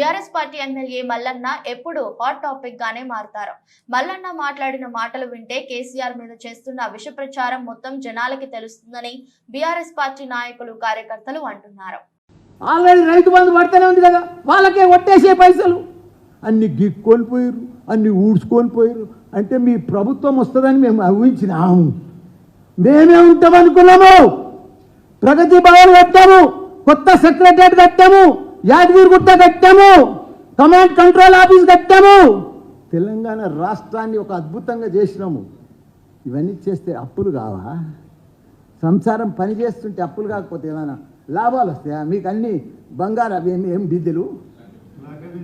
BRS party MLA Mallanna ఎప్పుడు hot topic గానే మారుతారు. మల్లన్న మాట్లాడిన మాటలు వింటే కేసీఆర్ మీద చేస్తున్న విష ప్రచారం మొత్తం జనాలకి తెలుస్తుందని బీఆర్ఎస్ పార్టీ నాయకులు కార్యకర్తలు అంటున్నారు. ఆల్రెడీ రైతు బంధు పడితేనే ఉంది కదా వాళ్ళకే ఒట్టేసే పైసలు. అన్ని గిక్కొని పోయారు అన్ని ఊడ్చుకొని పోయారు అంటే మీ ప్రభుత్వం వస్తుందని మేము ఊహించినాము మేమే ఉంటామనుకున్నాము. ప్రగతి భవన్ కట్టాము కొత్త సెక్రటరీ కట్టాము. యాదగిరిగుట్ట కట్టాము. కమాండ్ కంట్రోల్ ఆఫీస్ కట్టాము. తెలంగాణ రాష్ట్రాన్ని ఒక అద్భుతంగా చేసినాము. ఇవన్నీ చేస్తే అప్పులు కావా? సంసారం పని చేస్తుంటే అప్పులు కాకపోతే ఏమైనా లాభాలు వస్తాయా? మీకు అన్ని బంగారు అవి ఏం ఏం బిందెలు?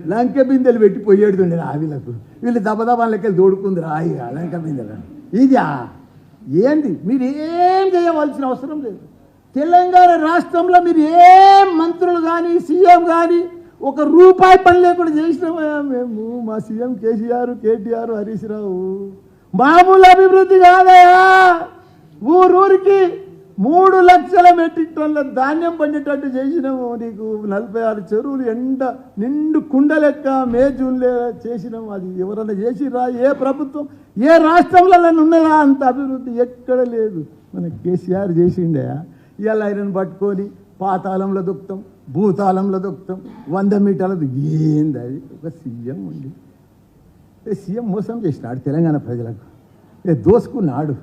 లంక బిందెలు పెట్టి పొయ్యేడు ఆ వీళ్ళకు. వీళ్ళు దబదబాలకి దోడుకుంది రాయి లంక బిందెలు ఇదా ఏంది? మీరు ఏం చేయవలసిన అవసరం లేదు. తెలంగాణ రాష్ట్రంలో మీరు ఏ మంత్రులు కానీ సీఎం కానీ ఒక రూపాయి పని లేకుండా చేసినామా మేము మా CM KCR KTR Harish Rao మామూలు అభివృద్ధి కాదయా ఊరూరికి మూడు లక్షల మెట్రిక్ టన్నుల ధాన్యం పండేటట్టు చేసినాము నీకు. నలభై ఆరు చెరువులు ఎండ నిండు కుండ లెక్క మే జూన్లే చేసినాము. అది ఎవరన్నా చేసిరా ఏ ప్రభుత్వం? ఏ రాష్ట్రంలో ఉన్నదా? అంత అభివృద్ధి ఎక్కడ లేదు. మన కేసీఆర్ చేసిండే ఇవాళ ఐరన్ పట్టుకొని పాతాళంలో దొక్కుతాం భూతాళంలో దొక్కుతాం. వంద మీటర్ల ఏంది అది? ఒక సీఎం ఉండి. ఏ సీఎం మోసం చేసినాడు తెలంగాణ ప్రజలకు. ఏ దోసుకున్నాడు.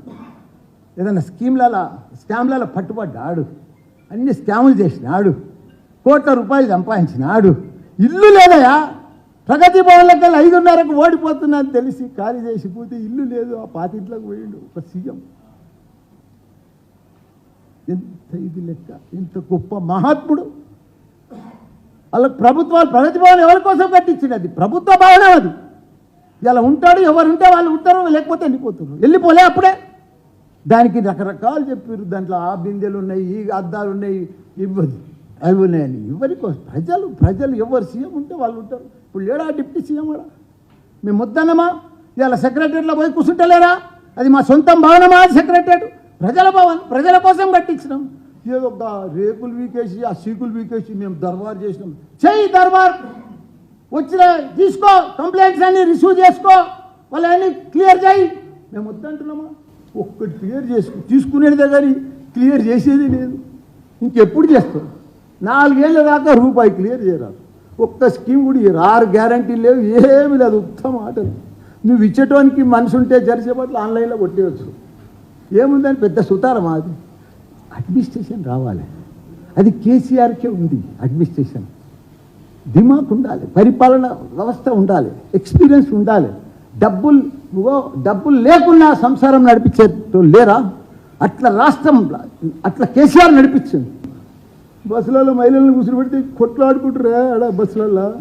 ఏదైనా స్కీమ్లల స్కామ్లలో పట్టుబడ్డాడు. అన్ని స్కాములు చేసినాడు. కోట్ల రూపాయలు సంపాదించినాడు. ఇల్లు లేదయా? ప్రగతి భవన్లకి ఐదున్నరకు ఓడిపోతున్నా అని తెలిసి ఖాళీ చేసిపోతే ఇల్లు లేదు. ఆ పాతింట్లోకి పోయిండు ఒక సీఎం. ఎంత ఇది లెక్క? ఇంత గొప్ప మహాత్ముడు? వాళ్ళకి ప్రభుత్వాలు ప్రగతి భవన్ ఎవరి కోసం కట్టించింది అది? ప్రభుత్వ భవనం అది. ఇలా ఉంటాడు ఎవరు ఉంటే వాళ్ళు ఉంటారు లేకపోతే వెళ్ళిపోతున్నారు వెళ్ళిపోలే అప్పుడే. దానికి రకరకాలు చెప్పారు. దాంట్లో ఆ బిందెలు ఉన్నాయి ఈ అద్దాలు ఉన్నాయి ఇవ్వదు. అవి ఉన్నాయని ఎవరి కోసం? ప్రజలు ప్రజలు ఎవరు? సీఎం ఉంటే వాళ్ళు ఉంటారు. ఇప్పుడు లేడా డిప్యూటీ సీఎం కూడా మేము వద్దన్నమా? ఇలా సెక్రటరీలో పోయి కూర్చుంటలేరా అది మా సొంతం భవనమా సెక్రటరీ ప్రజల భవన్ ప్రజల కోసం కట్టించినాం ఏదో ఒక రేకులు వీకేసి ఆ సీకులు వీకేసి మేము దర్బార్ చేసినాం. చెయ్యి దర్బార్. వచ్చిన తీసుకో కంప్లైంట్స్ అన్ని రిసీవ్ చేసుకో. వాళ్ళని క్లియర్ చేయి. మేము వద్దంటున్నామా? ఒక్కటి క్లియర్ చేసుకో. తీసుకునేదే కానీ క్లియర్ చేసేది లేదు. ఇంకెప్పుడు చేస్తాం? నాలుగేళ్ళ దాకా రూపాయి క్లియర్ చేయరాదు. ఒక్క స్కీమ్ కూడా. ఆరు గ్యారంటీ లేవు. ఏమి లేదు. ఉత్తమ ఆటలు. నువ్వు ఇచ్చేటోనికి మనసు ఉంటే జరిసేపట్లు ఆన్లైన్లో కొట్టేయచ్చు. ఏముందని పెద్ద సుతారం అది. అడ్మినిస్ట్రేషన్ రావాలి. అది కేసీఆర్కే ఉంది అడ్మినిస్ట్రేషన్ దిమాక్ ఉండాలి పరిపాలన వ్యవస్థ ఉండాలి ఎక్స్పీరియన్స్ ఉండాలి. డబ్బులు డబ్బులు లేకున్నా సంసారం నడిపించే లేరా? అట్లా రాష్ట్రం అట్లా కేసీఆర్ నడిపించింది. బస్సులలో మహిళలను కూర్చోబెడితే కొట్లాడుకుంటారా ఆడ బస్సులలో